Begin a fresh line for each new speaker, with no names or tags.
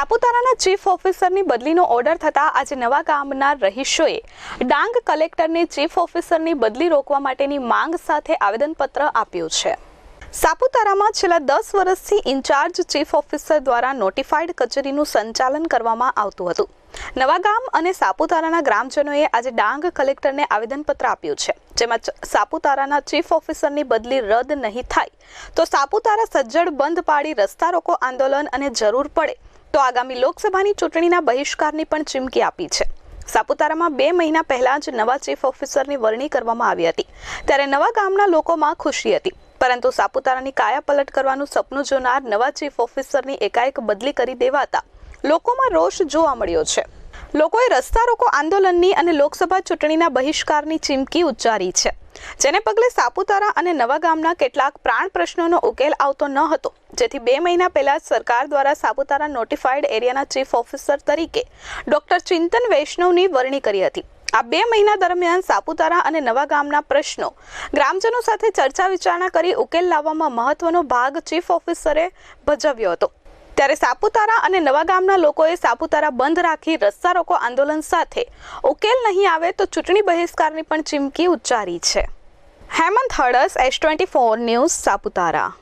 સાપુતારાના chief ઓફિસરની બદલીનો order થતાં આજે નવા ગામના રહીશોએ ડાંગ કલેક્ટરને ચીફ ઓફિસરની બદલી રોકવા માટેની માંગ સાથે આવેદનપત્ર આપ્યું છે. સાપુતારામાં છેલ્લા દસ વર્ષથી ઇન્ચાર્જ ચીફ ઓફિસર દ્વારા નોટિફાઈડ કચેરીનું સંચાલન કરવામાં આવતું હતું. નવાગામ અને સાપુતારાના ગ્રામજનોએ આજે ડાંગ કલેક્ટરને આવેદનપત્ર આપ્યું છે. જેમાં સાપુતારાના ચીફ ઓફિસરની બદલી રદ નહીં થાય તો સાપુતારા સજ્જડ બંધ પાડી રસ્તા રોકો આંદોલન અને જરૂર પડે તો આગામી લોકસભાની ચૂંટણીના બહિષ્કારની પણ ચીમકી આપી છે. સાપુતારામાં બે મહિના પહેલા જ નવા ચીફ ઓફિસરની વરણી કરવામાં આવી હતી. ત્યારે નવા ગામના લોકોમાં ખુશી હતી. પરંતુ સાપુતારાની કાયા પલટ કરવાનું સપનું જોનાર નવા ચીફ ઓફિસરની એકાએક બદલી કરી દેવાતા લોકોમાં રોષ જોવા મળ્યો છે. લોકોએ રસ્તા રોકો આંદોલનની અને લોકસભા ચૂંટણીના બહિષ્કારની ચીમકી ઉચ્ચારી છે. જેને પગલે સાપુતારા અને નવા ગામના કેટલાક પ્રાણ પ્રશ્નોનો ઉકેલ આવતો ન હતો. જેથી બે મહિના પહેલા સરકાર દ્વારા સાપુતારા નોટિફાઈડ એરિયાના ચીફ ઓફિસર તરીકે ડોક્ટર ચિંતન વૈષ્ણવની વરણી કરી હતી. આ બે મહિના દરમિયાન સાપુતારા અને નવા ગામના પ્રશ્નો ગ્રામજનો સાથે ચર્ચા વિચારણા કરી ઉકેલ લાવવામાં મહત્વનો ભાગ ચીફ ઓફિસરે ભજવ્યો હતો. ત્યારે સાપુતારા અને નવા ગામના લોકોએ સાપુતારા બંધ રાખી રસ્તા રોકો આંદોલન સાથે. ઉકેલ નહીં આવે તો ચૂંટણી બહિષ્કારની પણ ચીમકી ઉચ્ચારી છે. Hemant હળસ S twenty four news, Saputara.